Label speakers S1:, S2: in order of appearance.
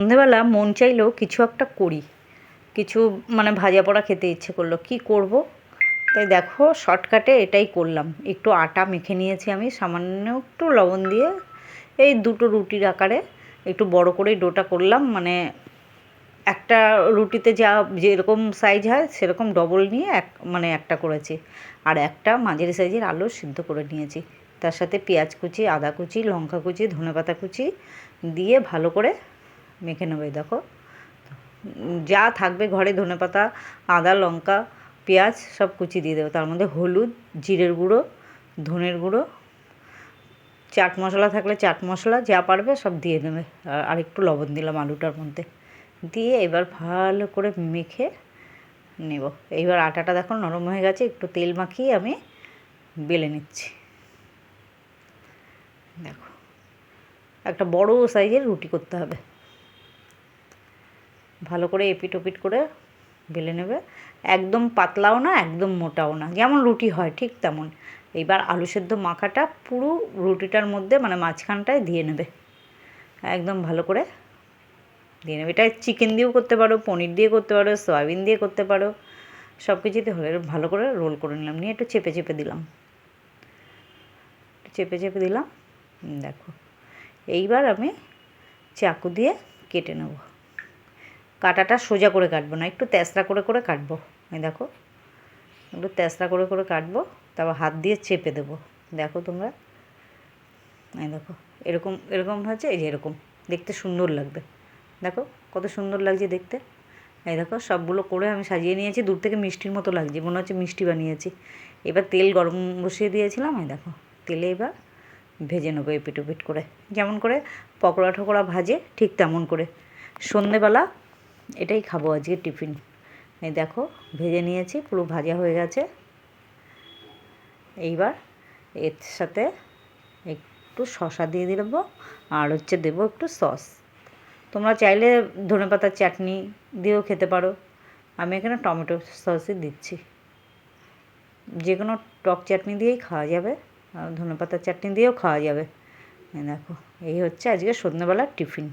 S1: সন্ধেবেলা মন চাইলো কিছু একটা করি। কিছু মানে ভাজা পোড়া খেতে ইচ্ছে করল। কি করব? তাই দেখো শর্টকাটে এটাই করলাম। একটু আটা মেখে নিয়েছি আমি, সামান্য একটু লবণ দিয়ে। এই দুটো রুটির আকারে একটু বড় করেই ডোটা করলাম। মানে একটা রুটিতে যা যেরকম সাইজ হয়, সেরকম ডবল নিয়ে এক মানে একটা করেছি। আর একটা মাঝারি সাইজের আলু সিদ্ধ করে নিয়েছি। তার সাথে পেঁয়াজ কুচি, আদা কুচি, লঙ্কা কুচি, ধনেপাতা কুচি দিয়ে ভালো করে মেখে নেবে দেখো। যা থাকবে ঘরে ধনেপাতা আদা, লঙ্কা, পেঁয়াজ, সব কুচি দিয়ে দেবো। তার মধ্যে হলুদ, জিরের গুঁড়ো, ধনের গুঁড়ো, চাট মশলা থাকলে চাট মশলা যা পারবে সব দিয়ে দেবে। আর একটু লবণ দিলাম আলুটার মধ্যে। দিয়ে এবার ভালো করে মেখে নেব। এইবার আটাটা দেখো নরম হয়ে গেছে, একটু তেল মাখিয়ে আমি বেলে নিচ্ছি। দেখো, একটা বড় সাইজের রুটি করতে হবে। ভালো করে এপিট ওপিট করে বেলে নেবে। একদম পাতলাও না, একদম মোটাও না। যেমন রুটি হয় ঠিক তেমন। এইবার আলু সেদ্ধ মাখাটা পুরো রুটিটার মধ্যে মানে মাঝখানটায় দিয়ে নেবে। একদম ভালো করে দিয়ে নেবে। এটা চিকেন দিয়েও করতে পারো, পনির দিয়ে করতে পারো, সয়াবিন দিয়ে করতে পারো, সব কিছুতে হলে ভালো করে রোল করে নিলাম। নিয়ে একটু চেপে চেপে দিলাম। চেপে চেপে দিলাম। দেখো। এইবার আমি চাকু দিয়ে কেটে নেব। কাটাটা সোজা করে কাটবো না, একটু তেসরা করে করে কাটবো। এই দেখো, একটু তেসরা করে করে কাটবো, তারপর হাত দিয়ে চেপে দেবো। দেখো তোমরা, এই দেখো, এরকম এরকম হচ্ছে এই যে এরকম, দেখতে সুন্দর লাগবে। দেখো, কত সুন্দর লাগছে দেখতে। এই দেখো, সবগুলো করে আমি সাজিয়ে নিয়েছি, দূর থেকে মিষ্টির মতো লাগছে, মনে হচ্ছে মিষ্টি বানিয়েছি। এবার তেল গরম বসিয়ে দিয়েছিলাম, এই দেখো, তেলে এবার ভেজে নেব এপিট ওপিট করে। যেমন করে পকোড়া ঠকোড়া ভাজে, ঠিক তেমন করে। সন্ধেবেলা এটাই খাব আজকে টিফিন। এই দেখো, ভেজে নিয়েছি, পুরো ভাজা হয়ে গেছে। এইবার এর সাথে একটু শশা দিয়ে দেবো, আর হচ্ছে দেবো একটু সস। তোমরা চাইলে ধনেপাতার চাটনি দিয়েও খেতে পারো। আমি এখানে টমেটো সসই দিচ্ছি। যে কোনো টক চাটনি দিয়েই খাওয়া যাবে, আর ধনেপাতার চাটনি দিয়েও খাওয়া যাবে। দেখো, এই হচ্ছে আজকে সন্ধ্যেবেলার টিফিন।